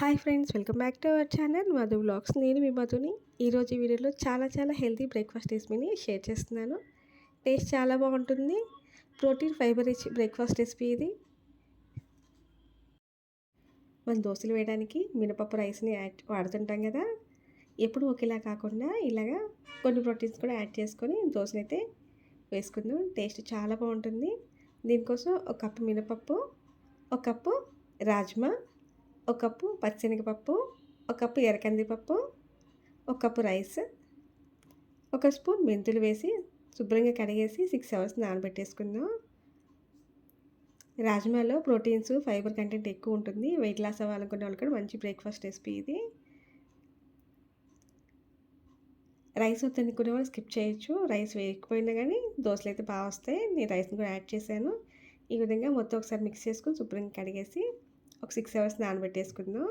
Hi friends welcome back to our channel Madhu blogs. నేను మీ మధుని. ఈరోజు వీడియోలో చాలా చాలా హెల్తీ బ్రేక్ఫాస్ట్ రెసిపీని షేర్ చేస్తున్నాను. టేస్ట్ చాలా బాగుంటుంది. Protein fibre rich breakfast recipe ఇది. మనం దోశలు వేయడానికి మినపప్పు రైస్ని యాడ్ వాడుతుంటాం కదా. ఎప్పుడు ఒకేలా కాకుండా ఇలాగా కొన్ని ప్రోటీన్స్ కూడా యాడ్ చేసుకొని దోశనైతే అయితే వేసుకుందాం. టేస్ట్ చాలా బాగుంటుంది. దీనికోసం ఒక కప్పు మినపప్పు ఒక కప్పు రాజ్మా ఒక కప్పు పచ్చెనగపప్పు ఒక కప్పు ఎర్రకందిపప్పు ఒక కప్పు రైస్ ఒక స్పూన్ మెంతులు వేసి శుభ్రంగా కడిగేసి సిక్స్ అవర్స్ నానబెట్టేసుకుందాం. రాజ్మాలో ప్రోటీన్స్ ఫైబర్ కంటెంట్ ఎక్కువ ఉంటుంది. వెయిట్ లాస్ అవ్వాలనుకునే వాళ్ళు కూడా మంచి బ్రేక్ఫాస్ట్ రెసిపీ ఇది. రైస్ వద్దనుకునే వాళ్ళు స్కిప్ చేయొచ్చు. రైస్ వేయకపోయినా కానీ దోశలు అయితే బాగా వస్తాయి. నేను రైస్ని కూడా యాడ్ చేశాను. ఈ విధంగా మొత్తం ఒకసారి మిక్స్ చేసుకుని శుభ్రంగా కడిగేసి ఒక సిక్స్ అవర్స్ నానబెట్టేసుకుందాం.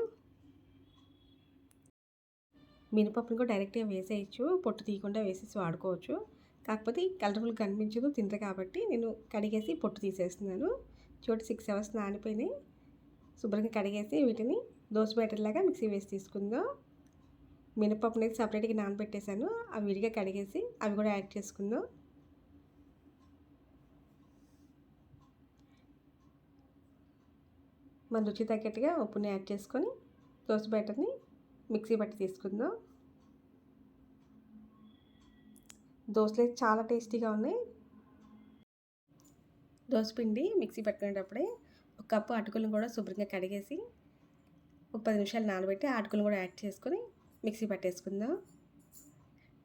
మినపప్పుని కూడా డైరెక్ట్గా వేసేయచ్చు పొట్టు తీయకుండా వేసేసి వాడుకోవచ్చు. కాకపోతే కలర్ఫుల్ కనిపించదు తింటరు కాబట్టి నేను కడిగేసి పొట్టు తీసేస్తున్నాను. చోటు సిక్స్ అవర్స్ నానిపోయినాయి. శుభ్రంగా కడిగేసి వీటిని దోశ బ్యాటర్లాగా మిక్సీ వేసి తీసుకుందాం. మినపప్పుని సపరేట్గా నానబెట్టేశాను. అవి విడిగా కడిగేసి అవి కూడా యాడ్ చేసుకుందాం. మన రుచి తగ్గట్టుగా ఉప్పుని యాడ్ చేసుకొని దోశ బ్యాటర్ని మిక్సీ పట్టి తీసుకుందాం. దోశలు చాలా టేస్టీగా ఉన్నాయి. దోశ పిండి మిక్సీ పట్టుకునేటప్పుడే ఒక కప్పు అటుకులను కూడా శుభ్రంగా కడిగేసి ఒక పది నిమిషాలు నానబెట్టి అటుకులను కూడా యాడ్ చేసుకొని మిక్సీ పట్టేసుకుందాం.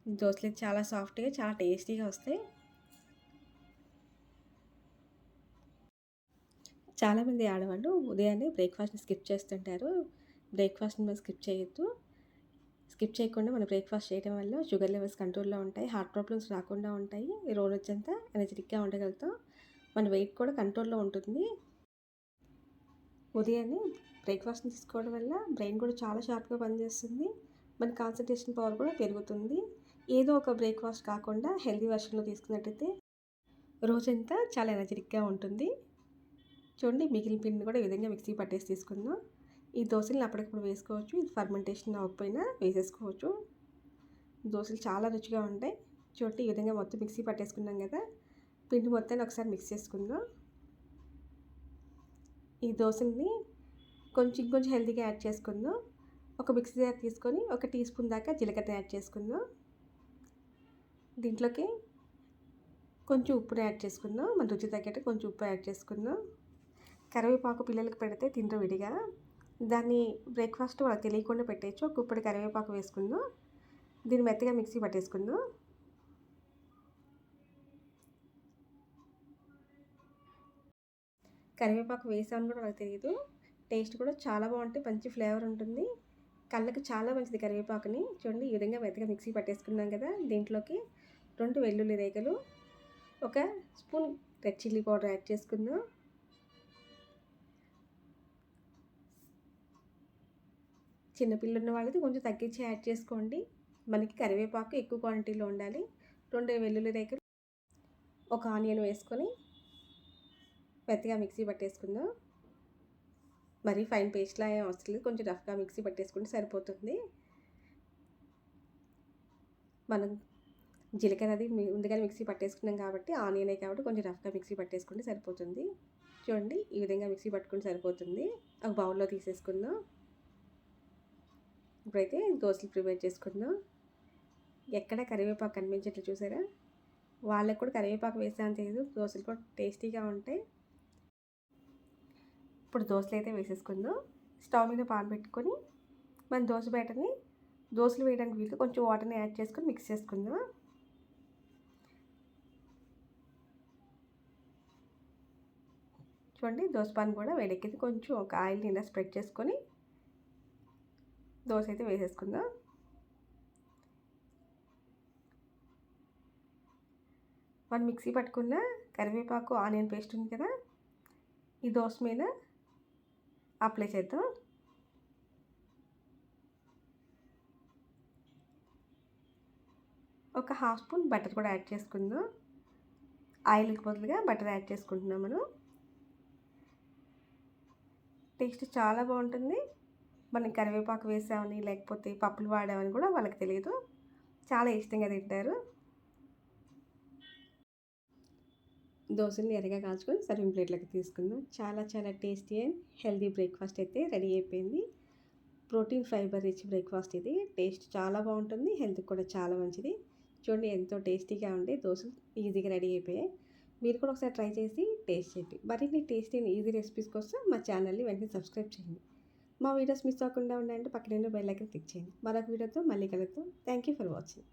దోశలు చాలా సాఫ్ట్గా చాలా టేస్టీగా వస్తాయి. చాలామంది ఆడవాళ్ళు ఉదయాన్నే బ్రేక్ఫాస్ట్ని స్కిప్ చేస్తుంటారు. బ్రేక్ఫాస్ట్ని మనం స్కిప్ చేయొద్దు. స్కిప్ చేయకుండా మనం బ్రేక్ఫాస్ట్ చేయడం వల్ల షుగర్ లెవెల్స్ కంట్రోల్లో ఉంటాయి హార్ట్ ప్రాబ్లమ్స్ రాకుండా ఉంటాయి రోజు వచ్చేంత ఎనర్జెటిక్గా ఉండగలుగుతాం. మన వెయిట్ కూడా కంట్రోల్లో ఉంటుంది. ఉదయాన్నే బ్రేక్ఫాస్ట్ని తీసుకోవడం వల్ల బ్రెయిన్ కూడా చాలా షార్ప్గా పనిచేస్తుంది. మన కాన్సన్ట్రేషన్ పవర్ కూడా పెరుగుతుంది. ఏదో ఒక బ్రేక్ఫాస్ట్ కాకుండా హెల్తీ వర్షన్లో తీసుకున్నట్టయితే రోజంతా చాలా ఎనర్జెటిక్గా ఉంటుంది. చూడండి మిగిలిన పిండిని కూడా ఈ విధంగా మిక్సీ పట్టేసి తీసుకుందాం. ఈ దోశలను అప్పటికప్పుడు వేసుకోవచ్చు ఇది ఫర్మెంటేషన్ అవ్వకపోయినా వేసేసుకోవచ్చు. దోశలు చాలా రుచిగా ఉంటాయి. చూడండి ఈ విధంగా మొత్తం మిక్సీ పట్టేసుకున్నాం కదా పిండి మొత్తాన్ని ఒకసారి మిక్స్ చేసుకుందాం. ఈ దోశల్ని కొంచెం ఇంకొంచెం హెల్తీగా యాడ్ చేసుకుందాం. ఒక మిక్సీ జార్ తీసుకొని ఒక టీ స్పూన్ దాకా జీలకర్ర యాడ్ చేసుకుందాం. దీంట్లోకి కొంచెం ఉప్పుని యాడ్ చేసుకుందాం. మన రుచి తగ్గట్టు కొంచెం ఉప్పు యాడ్ చేసుకుందాం. కరివేపాకు పిల్లలకి పెడితే తింటారు విడిగా. దాన్ని బ్రేక్ఫాస్ట్ వాళ్ళకి తెలియకుండా పెట్టేయచ్చు. ఒక ఉప్పటి కరివేపాకు వేసుకుందాం. దీన్ని మెత్తగా మిక్సీ పట్టేసుకుందాం. కరివేపాకు వేసామని కూడా వాళ్ళకి తెలియదు. టేస్ట్ కూడా చాలా బాగుంటుంది మంచి ఫ్లేవర్ ఉంటుంది. కళ్ళకి చాలా మంచిది కరివేపాకుని. చూడండి ఈ విధంగా మెత్తగా మిక్సీ పట్టేసుకున్నాం కదా దీంట్లోకి. రెండు వెల్లుల్లి రేఖలు ఒక spoon red chilli powder add చేసుకుందాం. చిన్నపిల్లలు ఉన్న వాళ్ళది కొంచెం తగ్గించి యాడ్ చేసుకోండి. మనకి కరివేపాకు ఎక్కువ క్వాంటిటీలో ఉండాలి. రెండు వెల్లుల్లి రేఖలు ఒక ఆనియన్ వేసుకొని మెత్తగా మిక్సీ పట్టేసుకుందాం. మరి ఫైన్ పేస్ట్లా ఏం అవసరం లేదు. కొంచెం రఫ్గా మిక్సీ పట్టేసుకుంటే సరిపోతుంది. మనం జీలకర్ర అది ముందుగానే మిక్సీ పట్టేసుకున్నాం కాబట్టి ఆనియనే కాబట్టి కొంచెం రఫ్గా మిక్సీ పట్టేసుకుంటే సరిపోతుంది. చూడండి ఈ విధంగా మిక్సీ పట్టుకుంటే సరిపోతుంది. ఒక బౌల్లో తీసేసుకుందాం. ఇప్పుడైతే దోశలు ప్రిపేర్ చేసుకుందాం. ఎక్కడ కరివేపాకు కనిపించట్లు చూసారా? వాళ్ళకు కూడా కరివేపాకు వేసాను తెలియదు దోశలు కూడా టేస్టీగా ఉంటాయి. ఇప్పుడు దోశలు అయితే వేసేసుకుందాం. స్టవ్ మీద పాన్ పెట్టుకొని మన దోశ బయటని దోశలు వేయడానికి వీలు కొంచెం వాటర్ని యాడ్ చేసుకొని మిక్స్ చేసుకుందాం. చూడండి దోశ పాన్ కూడా వేడెక్కింది. కొంచెం ఒక ఆయిల్ని ఇలా స్ప్రెడ్ చేసుకొని దోశ అయితే వేసేసుకుందాం. మనం మిక్సీ పట్టుకున్న కరివేపాకు ఆనియన్ పేస్ట్ ఉంది కదా ఈ దోశ మీద అప్లై చేద్దాం. ఒక హాఫ్ స్పూన్ బటర్ కూడా యాడ్ చేసుకుందాం. ఆయిల్కి బదులుగా బటర్ యాడ్ చేసుకుంటున్నాం మనం. టేస్ట్ చాలా బాగుంటుంది. మనం కరివేపాకు వేసామని లేకపోతే పప్పులు వాడామని కూడా వాళ్ళకి తెలియదు. చాలా ఇష్టంగా తింటారు. దోశని ఎర్రగా కాల్చుకొని సర్వింగ్ ప్లేట్లోకి తీసుకుందాం. చాలా చాలా టేస్టీ అండ్ హెల్దీ బ్రేక్ఫాస్ట్ అయితే రెడీ అయిపోయింది. ప్రోటీన్ ఫైబర్ రిచ్ బ్రేక్ఫాస్ట్ ఇది. టేస్ట్ చాలా బాగుంటుంది. హెల్త్ కూడా చాలా మంచిది. చూడండి ఎంతో టేస్టీగా ఉండే దోశలు ఈజీగా రెడీ అయిపోయాయి. మీరు కూడా ఒకసారి ట్రై చేసి టేస్ట్ చేయండి. మరిన్ని టేస్టీ అండ్ ఈజీ రెసిపీస్ కోసం మా ఛానల్ని వెంటనే సబ్స్క్రైబ్ చేయండి. మా వీడియోస్ మిస్ అవ్వకుండా ఉండాలంటే పక్కనే బెల్ ఐకన్ క్లిక్ చేయండి. మరొక వీడియోతో మళ్ళీ కలుగుతాం థ్యాంక్ యూ ఫర్ వాచింగ్